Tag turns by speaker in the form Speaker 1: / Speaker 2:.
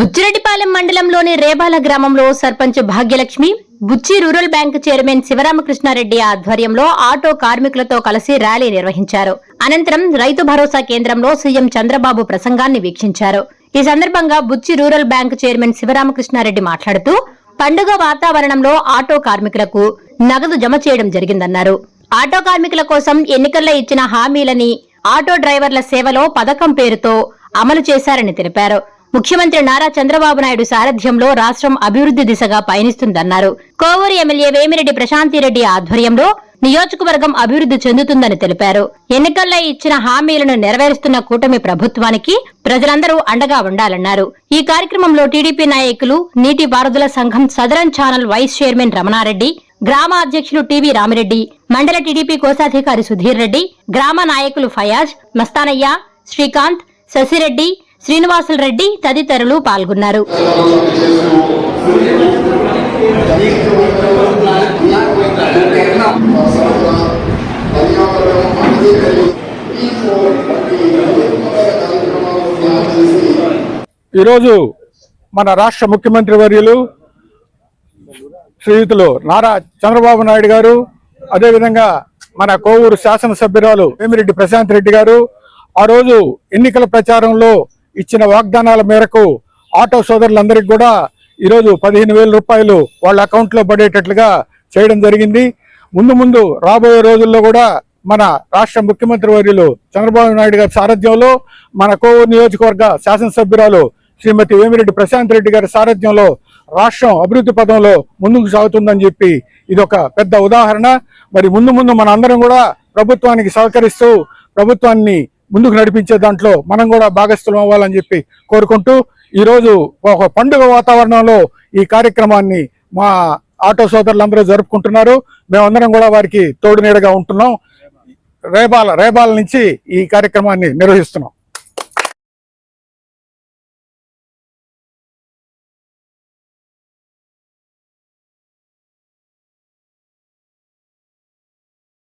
Speaker 1: బుచ్చిరెడ్డిపాలెం మండలంలోని రేబాల గ్రామంలో sarpanch Bhagyalakshmi Buchi rural bank chairman Sivaramakrishnareddy ఆధ్వర్యంలో ఆటో కార్మికులతో కలిసి ర్యాలీ నిర్వహించారు. అనంతరం రైతు భరోసా కేంద్రంలో సీఎం చంద్రబాబు ప్రసంగాన్ని వీక్షించారు. ఈ సందర్భంగా Buchi rural bank chairman Sivaramakrishnareddy మాట్లాడుతూ పండుగ వాతావరణంలో ఆటో కార్మికులకు నగదు జమ చేయడం జరిగిందన్నారు. ఆటో కార్మికుల కోసం ఎన్నికల్లో ఇచ్చిన హామీలని ఆటో డ్రైవర్ల సేవలో పథకం పేరుతో అమలు చేశారని తెలిపారు. ముఖ్యమంత్రి నారా చంద్రబాబు నాయుడు సారథ్యంలో రాష్ట్రం అభివృద్ధి దిశగా పయనిస్తుందన్నారు. కోవూరు ఎమ్మెల్యే వేమిరెడ్డి ప్రశాంతిరెడ్డి ఆధ్వర్యంలో నియోజకవర్గం అభివృద్ధి చెందుతుందని తెలిపారు. ఎన్నికల్లో ఇచ్చిన హామీలను నెరవేరుస్తున్న కూటమి ప్రభుత్వానికి ప్రజలందరూ అండగా ఉండాలన్నారు. ఈ కార్యక్రమంలో టీడీపీ నాయకులు నీటిపారుదల సంఘం southern channel vice chairman Ramanareddy గ్రామ అధ్యక్షులు టీవీ రామిరెడ్డి మండల టీడీపీ కోశాధికారి సుధీర్ రెడ్డి గ్రామ నాయకులు ఫయాజ్ మస్తానయ్య శ్రీకాంత్ శశిరెడ్డి శ్రీనివాసులు రెడ్డి తదితరులు పాల్గొన్నారు.
Speaker 2: ఈరోజు మన రాష్ట్ర ముఖ్యమంత్రి వర్యులు శ్రీయుతులు నారా చంద్రబాబు నాయుడు గారు అదేవిధంగా మన కోవూరు శాసనసభ్యురాలు వేమిరెడ్డి ప్రశాంత్ రెడ్డి గారు ఆ రోజు ఎన్నికల ప్రచారంలో ఇచ్చిన వాగ్దానాల మేరకు ఆటో సోదరులందరికీ కూడా ఈరోజు పదిహేను వేల రూపాయలు వాళ్ళ అకౌంట్లో పడేటట్లుగా చేయడం జరిగింది. ముందు ముందు రాబోయే రోజుల్లో కూడా మన రాష్ట్ర ముఖ్యమంత్రి వర్యులు చంద్రబాబు నాయుడు గారి సారథ్యంలో మన కోవూరు నియోజకవర్గ శాసనసభ్యురాలు శ్రీమతి వేమిరెడ్డి ప్రశాంత్ రెడ్డి గారి సారథ్యంలో రాష్ట్రం అభివృద్ధి పదంలో ముందుకు సాగుతుందని చెప్పి ఇది ఒక పెద్ద ఉదాహరణ. మరి ముందు ముందు మన అందరం కూడా ప్రభుత్వానికి సహకరిస్తూ ప్రభుత్వాన్ని ముందుకు నడిపించే దాంట్లో మనం కూడా భాగస్థులం అవ్వాలని చెప్పి కోరుకుంటూ ఈరోజు ఒక పండుగ వాతావరణంలో ఈ కార్యక్రమాన్ని మా ఆటో సోదరులందరూ జరుపుకుంటున్నారు. మేమందరం కూడా వారికి తోడు నీడగా ఉంటున్నాం. రేబాల రేబాల నుంచి ఈ కార్యక్రమాన్ని నిర్వహిస్తున్నాం.